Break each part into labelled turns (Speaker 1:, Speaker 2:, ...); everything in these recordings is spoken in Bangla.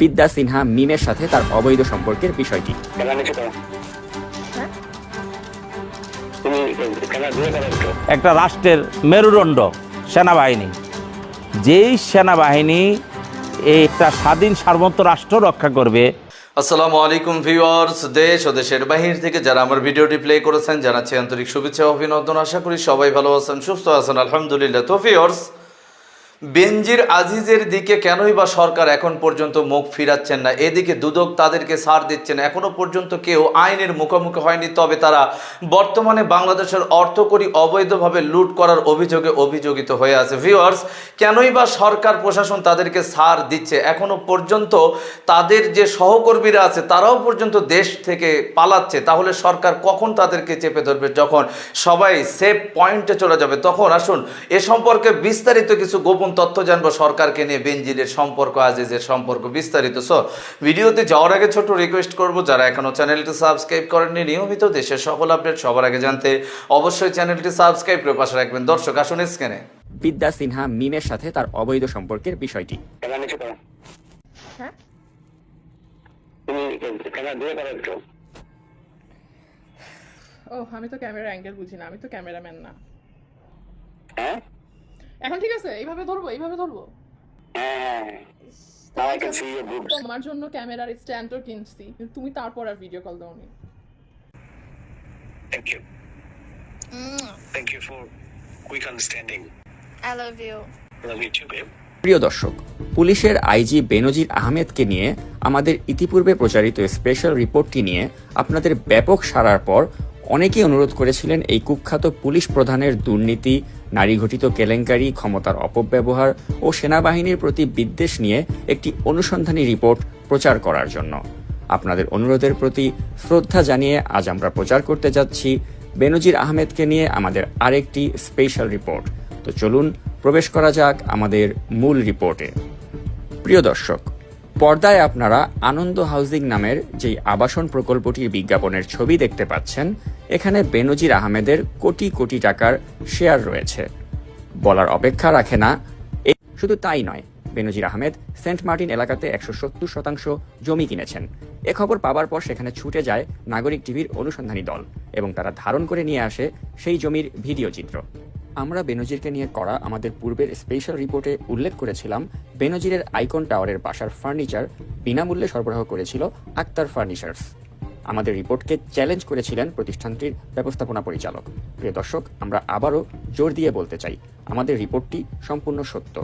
Speaker 1: বিদ্যা সিনহা মিমের সাথে তার অবৈধ সম্পর্কের বিষয়টি।
Speaker 2: হ্যাঁ
Speaker 3: একটু।
Speaker 4: একটা রাষ্ট্রের মেরুদণ্ড সেনাবাহিনী। যেই সেনাবাহিনী এই একটা স্বাধীন সার্বত্র রাষ্ট্র রক্ষা করবে।
Speaker 5: আসসালামু আলাইকুম ভিউয়ার্স দেশ ও দেশের বাহির থেকে যারা আমার ভিডিওটি প্লে করেছেন জানাচ্ছি আন্তরিক শুভেচ্ছা অভিনন্দন। আশা করি সবাই ভালো আছেন সুস্থ আছেন। আলহামদুলিল্লাহ। তো ভিউয়ার্স বেনজির আজিজের দিকে কেনই বা সরকার এখন পর্যন্ত মুখ ফিরাচ্ছেন না? এদিকে দুদক তাদেরকে ছাড় দিচ্ছেন এখনও পর্যন্ত কেউ আইনের মুখোমুখি হয়নি, তবে তারা বর্তমানে বাংলাদেশের অর্থকরী অবৈধভাবে লুট করার অভিযোগে অভিযোগিত হয়ে আছে। ভিউয়ার্স, কেনই বা সরকার, প্রশাসন তাদেরকে সার দিচ্ছে? এখনও পর্যন্ত তাদের যে সহকর্মীরা আছে, তারাও পর্যন্ত দেশ থেকে পালাচ্ছে। তাহলে সরকার কখন তাদেরকে চেপে ধরবে? যখন সবাই সেফ পয়েন্টে চলে যাবে, তখন আসুন, এ সম্পর্কে বিস্তারিত কিছু গোপন তথ্য জানব সরকারকে নিয়ে বেনজিরের সম্পর্ক আজিজের সম্পর্ক বিস্তারিত। সো ভিডিওতে যাওয়ার আগে ছোট রিকোয়েস্ট করব যারা এখনও চ্যানেলটি সাবস্ক্রাইব করেননি নিয়মিত দেশের সকল আপডেট সবার আগে জানতে অবশ্যই চ্যানেলটি সাবস্ক্রাইব করে পাশে রাখবেন। দর্শক আসুন স্ক্যানে
Speaker 1: বিদ্যা সিনহা মিমের সাথে তার অবৈধ সম্পর্কের বিষয়টি।
Speaker 2: হ্যাঁ? ও আমি তো ক্যামেরা অ্যাঙ্গেল বুঝি না আমি তো ক্যামেরাম্যান না।
Speaker 3: হ্যাঁ?
Speaker 2: এখন ঠিক আছে এইভাবে ধরবো এইভাবে ধরবো
Speaker 3: হ্যাঁ your
Speaker 2: তোমার জন্য ক্যামেরার স্ট্যান্ডও কিনছি কিন্তু তুমি তারপর আর ভিডিও কল দাওনি
Speaker 3: you. Thank you for quick understanding.
Speaker 6: I love you.
Speaker 3: Love you too, babe.
Speaker 1: প্রিয় দর্শক পুলিশের আইজি বেনজির আহমেদকে নিয়ে আমাদের ইতিপূর্বে প্রচারিত স্পেশাল রিপোর্টটি নিয়ে আপনাদের ব্যাপক সারার পর অনেকেই অনুরোধ করেছিলেন এই কুখ্যাত পুলিশ প্রধানের দুর্নীতি নারী ঘটিত কেলেঙ্কারি, ক্ষমতার অপব্যবহার ও সেনাবাহিনীর প্রতি বিদ্বেষ নিয়ে একটি অনুসন্ধানী রিপোর্ট প্রচার করার জন্য। আপনাদের অনুরোধের প্রতি শ্রদ্ধা জানিয়ে আজ আমরা প্রচার করতে যাচ্ছি বেনজির আহমেদকে নিয়ে আমাদের আরেকটি স্পেশাল রিপোর্ট। তো চলুন, প্রবেশ করা যাক আমাদের মূল রিপোর্টে। প্রিয় দর্শক, পর্দায় আপনারা আনন্দ হাউজিং নামের যেই আবাসন প্রকল্পটির বিজ্ঞাপনের ছবি দেখতে পাচ্ছেন এখানে বেনজির আহমেদের কোটি কোটি টাকার শেয়ার রয়েছে। বলার অপেক্ষা রাখে না শুধু তাই নয়, বেনজির আহমেদ সেন্ট মার্টিন এলাকাতে একশো সত্তর শতাংশ জমি কিনেছেন। এ খবর পাবার পর সেখানে ছুটে যায় নাগরিক টিভির অনুসন্ধানী দল এবং তারা ধারণ করে নিয়ে আসে সেই জমির ভিডিও চিত্র। আমরা বেনজিরকে নিয়ে করা আমাদের পূর্বের স্পেশাল রিপোর্টে উল্লেখ করেছিলাম, বেনজিরের আইকন টাওয়ারের বাসার ফার্নিচার বিনামূল্যে সরবরাহ করেছিল আক্তার ফার্নিচার্স। আমাদের রিপোর্টকে চ্যালেঞ্জ করেছিলেন প্রতিষ্ঠানটির ব্যবস্থাপনা পরিচালক। প্রিয় দর্শক, আমরা আবারও জোর দিয়ে বলতে চাই, আমাদের রিপোর্টটি সম্পূর্ণ সত্য।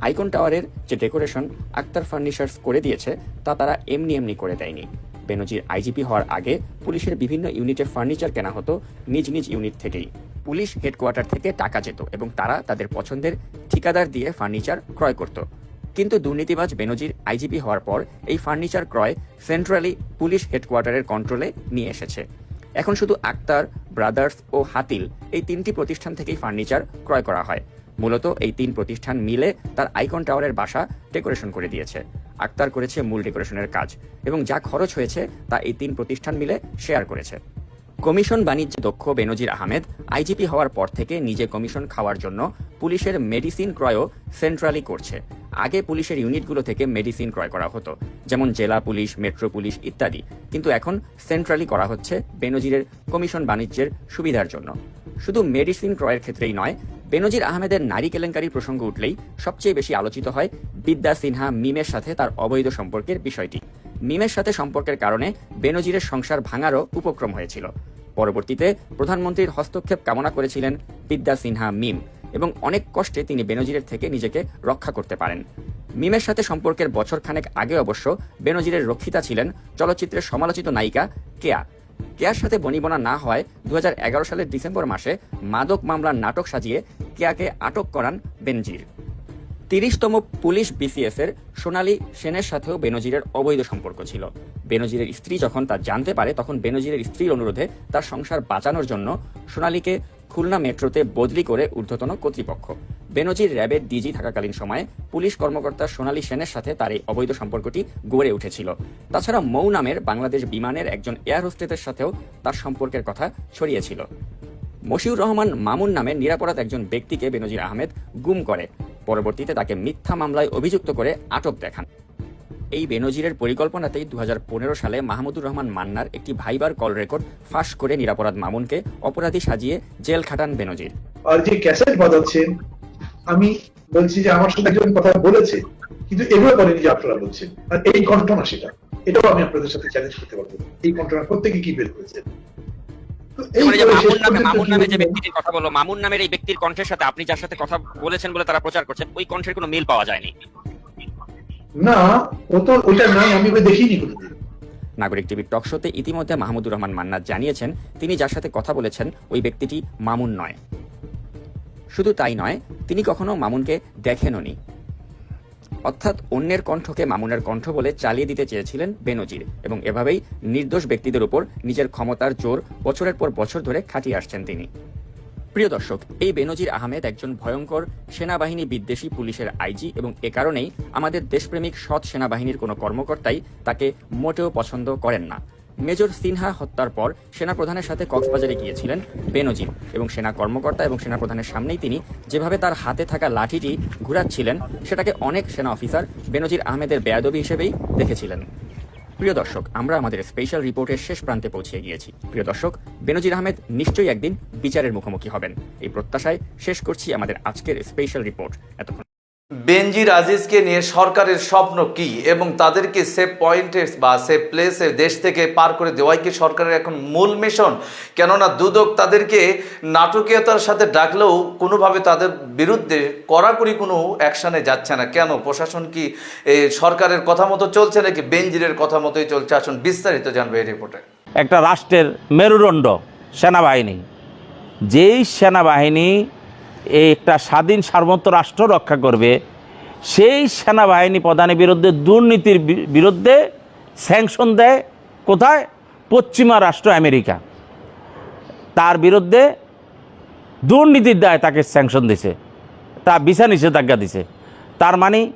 Speaker 1: আইকন টাওয়ারের যে ডেকোরেশন আক্তার ফার্নিচার্স করে দিয়েছে, তা তারা এমনি এমনি করে দেয়নি। বেনজির আইজিপি হওয়ার আগে পুলিশের বিভিন্ন ইউনিটে ফার্নিচার কেনা হতো নিজ নিজ ইউনিট থেকেই। পুলিশ হেডকোয়ার্টার থেকে টাকা যেত এবং তারা তাদের পছন্দের ঠিকাদার দিয়ে ফার্নিচার ক্রয় করত। কিন্তু দুর্নীতিবাজ বেনজির আইজিপি হওয়ার পর এই ফার্নিচার ক্রয় সেন্ট্রালি পুলিশ হেডকোয়ার্টারের কন্ট্রোলে নিয়ে এসেছে। এখন শুধু আক্তার, ব্রাদার্স ও হাতিল এই তিনটি প্রতিষ্ঠান থেকেই ফার্নিচার ক্রয় করা হয়। মূলত এই তিন প্রতিষ্ঠান মিলে তার আইকন টাওয়ারের বাসা ডেকোরেশন করে দিয়েছে। আক্তার করেছে মূল ডেকোরেশনের কাজ এবং যা খরচ হয়েছে তা এই তিন প্রতিষ্ঠান মিলে শেয়ার করেছে। কমিশন বাণিজ্য দক্ষ বেনজির আহমেদ আইজিপি হওয়ার পর থেকে নিজে কমিশন খাওয়ার জন্য পুলিশের মেডিসিন ক্রয়ও সেন্ট্রালি করছে। আগে পুলিশের ইউনিটগুলো থেকে মেডিসিন ক্রয় করা হতো, যেমন জেলা পুলিশ, মেট্রো পুলিশ ইত্যাদি। কিন্তু এখন সেন্ট্রালি করা হচ্ছে বেনজিরের কমিশন বাণিজ্যের সুবিধার জন্য। শুধু মেডিসিন ক্রয়ের ক্ষেত্রেই নয়, বেনজির আহমেদের নারী কেলেঙ্কারি প্রসঙ্গ উঠলেই সবচেয়ে বেশি আলোচিত হয় বিদ্যা সিনহা মিমের সাথে তার অবৈধ সম্পর্কের বিষয়টি। মিমের সাথে সম্পর্কের কারণে বেনজিরের সংসার ভাঙারও উপক্রম হয়েছিল। পরবর্তীতে প্রধানমন্ত্রীর হস্তক্ষেপ কামনা করেছিলেন বিদ্যা সিনহা মিম। এবং অনেক কষ্টে তিনি বেনজিরের থেকে নিজেকে রক্ষা করতে পারেন। মিমের সাথে সম্পর্কের বছর খানেক আগে অবশ্য বেনজিরের রক্ষিতা ছিলেন চলচ্চিত্রের সমালোচিত নায়িকা কেয়া। কেয়ার সাথে বনিবনা না হয় দু হাজার এগারো সালের ডিসেম্বর মাসে মাদক মামলার নাটক সাজিয়ে কেয়াকে আটক করান বেনজির। তিরিশতম পুলিশ বিসিএস এর সোনালী সেনের সাথেও বেনজিরের অবৈধ সম্পর্ক ছিল। বেনজিরের স্ত্রী যখন তা জানতে পারে, তখন বেনজিরের স্ত্রীর অনুরোধে তার সংসার বাঁচানোর জন্য সোনালীকে খুলনা মেট্রোতে বদলি করে ঊর্ধ্বতন কর্তৃপক্ষ। বেনজির র্যাবের ডিজি থাকাকালীন সময়ে পুলিশ কর্মকর্তা সোনালী সেনের সাথে তার এই অবৈধ সম্পর্কটি গড়ে উঠেছিল। তাছাড়া মৌ নামের বাংলাদেশ বিমানের একজন এয়ার হোস্টেসের সাথেও তার সম্পর্কের কথা ছড়িয়েছিল। মশিউর রহমান মামুন নামে নিরাপরাধ একজন ব্যক্তিকে বেনজির আহমেদ গুম করে। পরবর্তীতে তাকে মিথ্যা মামলায় অভিযুক্ত করে আটক দেখান। এই বেনজিরের পরিকল্পনাতেই দু হাজার পনেরো সালে মাহমুদুর রহমান মান্নার একটি ভাইবার কল রেকর্ড ফাঁস করে নিরাপরাধ মামুনকে অপরাধী সাজিয়ে জেল খাটান বেনজির।
Speaker 6: আর যে ক্যাসেট বাজাচ্ছেন আমি বলছি যে আমার সাথে একজন কথা বলেছে কিন্তু এগুলো বলেনি যে আপনারা বলছেন। আর এই ঘটনা সেটা এটাও আমি আপনাদের সাথে চ্যালেঞ্জ করতে পারব। এই ঘটনা প্রত্যেকে কি বের করেছেন
Speaker 7: মানে মামুন নামে যে? ব্যক্তিটির কথা মামুন নামের এই ব্যক্তির কণ্ঠের সাথে আপনি যার সাথে কথা বলেছেন বলে তারা প্রচার করছেন ওই কণ্ঠের কোনো মিল পাওয়া যায়নি।
Speaker 6: না, ও তো আমি দেখিনি কোনোদিন।
Speaker 1: নাগরিক টিভির টক শোতে ইতিমধ্যে মাহমুদুর রহমান মান্নার জানিয়েছেন, তিনি যার সাথে কথা বলেছেন, ওই ব্যক্তিটি মামুন নয়। শুধু তাই নয়, তিনি কখনো মামুনকে দেখেননি অর্থাৎ অন্যের কণ্ঠকে মামুনের কণ্ঠ বলে চালিয়ে দিতে চেয়েছিলেন বেনজির, এবং এভাবেই নির্দোষ ব্যক্তিদের উপর নিজের ক্ষমতার জোর বছরের পর বছর ধরে খাটিয়ে আসছেন তিনি। প্রিয় দর্শক, এই বেনজির আহমেদ একজন ভয়ঙ্কর সেনাবাহিনী বিদ্বেষী পুলিশের আইজি এবং এ কারণেই আমাদের দেশপ্রেমিক সৎ সেনাবাহিনীর কোনো কর্মকর্তাই তাকে মোটেও পছন্দ করেন না। মেজর সিনহা হত্যার পর সেনাপ্রধানের সাথে কক্সবাজারে গিয়েছিলেন বেনজির এবং সেনা কর্মকর্তা এবং সেনাপ্রধানের সামনেই তিনি যেভাবে তার হাতে থাকা লাঠিটি ঘুরাচ্ছিলেন, সেটাকে অনেক সেনা অফিসার বেনজির আহমেদের বেয়াদবি হিসেবেই দেখেছিলেন। প্রিয় দর্শক, আমরা আমাদের স্পেশাল রিপোর্টের শেষ প্রান্তে পৌঁছে গিয়েছি। প্রিয় দর্শক, বেনজির আহমেদ নিশ্চয়ই একদিন বিচারের মুখোমুখি হবেন। এই প্রত্যাশায় শেষ করছি আমাদের আজকের স্পেশাল রিপোর্ট এতক্ষণ
Speaker 5: বেনজির আজিজকে নিয়ে সরকারের স্বপ্ন কি এবং তাদেরকে সেফ পয়েন্টে বা সেফ প্লেসে দেশ থেকে পার করে দেওয়াই কি সরকারের এখন মূল মিশন কেননা দুদক তাদেরকে নাটকীয়তার সাথে ডাকলেও কোনোভাবে তাদের বিরুদ্ধে কড়াকড়ি কোনো অ্যাকশানে যাচ্ছে না। কেন? প্রশাসন কি সরকারের কথা মতো চলছে নাকি বেনজিরের কথা মতোই চলছে? আসুন বিস্তারিত জানবে এই রিপোর্টে
Speaker 4: একটা রাষ্ট্রের মেরুদণ্ড সেনাবাহিনী। যেই সেনাবাহিনী একটা স্বাধীন সার্বত্র রাষ্ট্র রক্ষা করবে, সেই সেনাবাহিনী প্রধানের বিরুদ্ধে, দুর্নীতির বিরুদ্ধে স্যাংশন দেয় কোথায়? পশ্চিমা রাষ্ট্র আমেরিকা। তার বিরুদ্ধে দুর্নীতির দায় তাকে স্যাংশন দিছে। তা বিচা নিষেধাজ্ঞা দিছে। তার মানে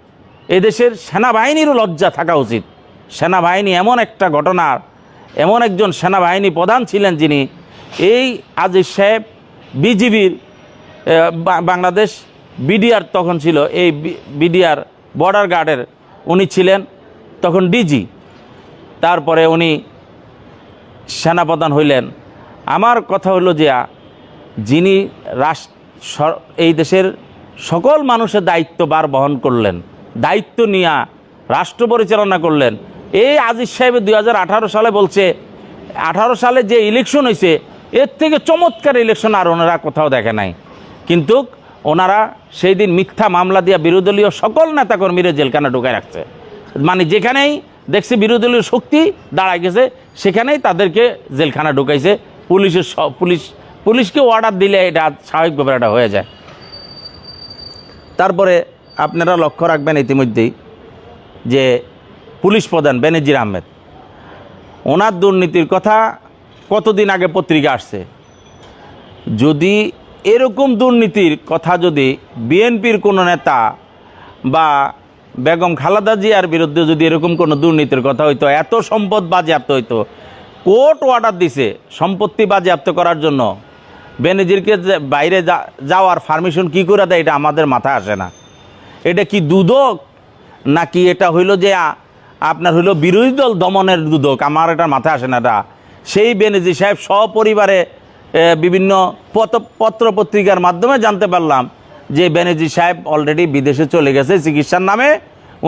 Speaker 4: এদেশের সেনাবাহিনীরও লজ্জা থাকা উচিত। সেনাবাহিনী এমন একটা ঘটনার এমন একজন সেনাবাহিনী প্রধান ছিলেন যিনি। এই আজিজ সাহেব, বিজিবির বাংলাদেশ বিডিআর তখন ছিল, এই বিডিআর বর্ডার গার্ডের উনি ছিলেন তখন ডিজি। তারপরে উনি সেনাপ্রধান হইলেন। আমার কথা হলো যে, যিনি রাষ্ট্র এই দেশের সকল মানুষের দায়িত্ববার বহন করলেন, দায়িত্ব নিয়া রাষ্ট্র পরিচালনা করলেন, এই আজিজ সাহেব দুই হাজার আঠারো সালে বলছে, আঠারো সালে যে ইলেকশন হয়েছে এর থেকে চমৎকার ইলেকশন আর ওনারা কোথাও দেখে নাই। কিন্তু ওনারা সেই দিন মিথ্যা মামলা দিয়া বিরোধীয় সকল নেতাকর্মীরা জেলখানা ঢুকায় রাখছে। মানে যেখানেই দেখছে বিরোধীয় শক্তি দাঁড়ায় গেছে, সেখানেই তাদেরকে জেলখানা ঢুকাইছে। পুলিশের পুলিশ পুলিশকে অর্ডার দিলে এটা স্বাভাবিকভাবে এটা হয়ে যায়। তারপরে আপনারা লক্ষ্য রাখবেন ইতিমধ্যেই যে পুলিশ প্রধান বেনজির আহমেদ, ওনার দুর্নীতির কথা কতদিন আগে পত্রিকা আসছে? যদি এরকম দুর্নীতির কথা যদি বিএনপির কোনো নেতা বা বেগম খালেদা জিয়ার বিরুদ্ধে যদি এরকম কোনো দুর্নীতির কথা হইতো, এত সম্পদ বাজেয়াপ্ত হইতো, কোর্ট অর্ডার দিছে সম্পত্তি বাজেয়াপ্ত করার জন্য। বেনজিরকে বাইরে যাওয়ার পারমিশন কি করে দেয় এটা আমাদের মাথায় আসে না। এটা কি দুদক? নাকি এটা হইল যে আপনার হইল বিরোধী দল দমনের দুদক? আমার এটা মাথায় আসে না এটা। সেই বেনজি সাহেব সপরিবারে বিভিন্ন পত পত্র পত্রিকার মাধ্যমে জানতে পারলাম যে ব্যানার্জি সাহেব অলরেডি বিদেশে চলে গেছে, চিকিৎসার নামে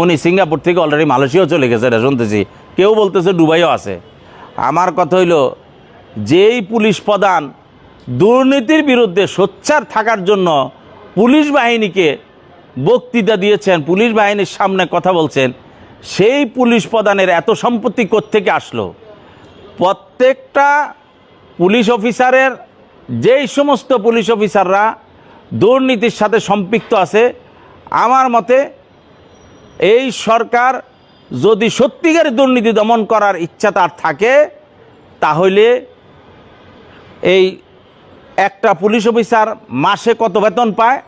Speaker 4: উনি সিঙ্গাপুর থেকে অলরেডি মালয়েশিয়াও চলে গেছে, এটা শুনতেছি। কেউ বলতেছে দুবাইও আছে। আমার কথা হইল, যেই পুলিশ প্রধান দুর্নীতির বিরুদ্ধে সোচ্চার থাকার জন্য পুলিশ বাহিনীকে বক্তৃতা দিয়েছেন, পুলিশ বাহিনীর সামনে কথা বলছেন, সেই পুলিশ প্রধানের এত সম্পত্তি থেকে আসলো? প্রত্যেকটা পুলিশ অফিসারের, যেই সমস্ত পুলিশ অফিসাররা দুর্নীতির সাথে সম্পৃক্ত আছে, আমার মতে এই সরকার যদি সত্যিকার দুর্নীতি দমন করার ইচ্ছা তার থাকে, তাহলে এই একটা পুলিশ অফিসার মাসে কত বেতন পায়,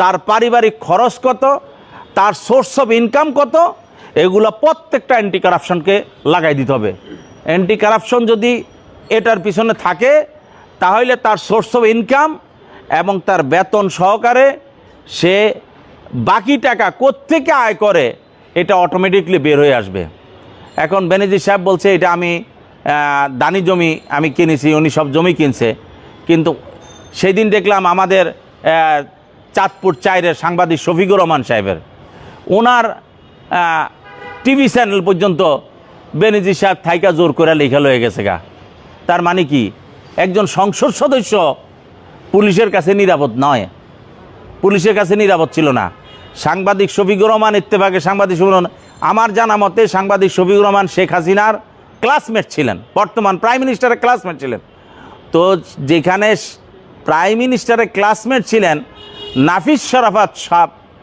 Speaker 4: তার পারিবারিক খরচ কত, তার সোর্স অফ ইনকাম কত, এগুলো প্রত্যেকটা অ্যান্টি কারাপশনকে লাগাই দিতে হবে। অ্যান্টি কারাপশন যদি এটার পিছনে থাকে, তাহলে তার সোর্স অফ ইনকাম এবং তার বেতন সহকারে সে বাকি টাকা কোত্থেকে আয় করে, এটা অটোমেটিকলি বের হয়ে আসবে। এখন বেনেজির সাহেব বলছে, এটা আমি দানি জমি আমি কিনেছি, উনি সব জমি কিনছে। কিন্তু সেই দিন দেখলাম আমাদের চাঁদপুর চাইরের সাংবাদিক শফিকুর রহমান সাহেবের। ওনার টিভি চ্যানেল পর্যন্ত বেনেজির সাহেব থাইকা জোর করে লেখা লয়ে গেছে গা। তার মানে কি? একজন সংসদ সদস্য পুলিশের কাছে নিরাপদ নয়। পুলিশের কাছে নিরাপদ ছিল না। সাংবাদিক শফিকুর রহমান ইত্তেফাকে সাংবাদিক শফিকুর রহমান, আমার জানা মতে সাংবাদিক শফিকুর রহমান শেখ হাসিনার ক্লাসমেট ছিলেন। বর্তমান প্রাইম মিনিস্টারের ক্লাসমেট ছিলেন। তো যেখানে প্রাইম মিনিস্টারের ক্লাসমেট ছিলেন নাফিস শরাফাত সাপ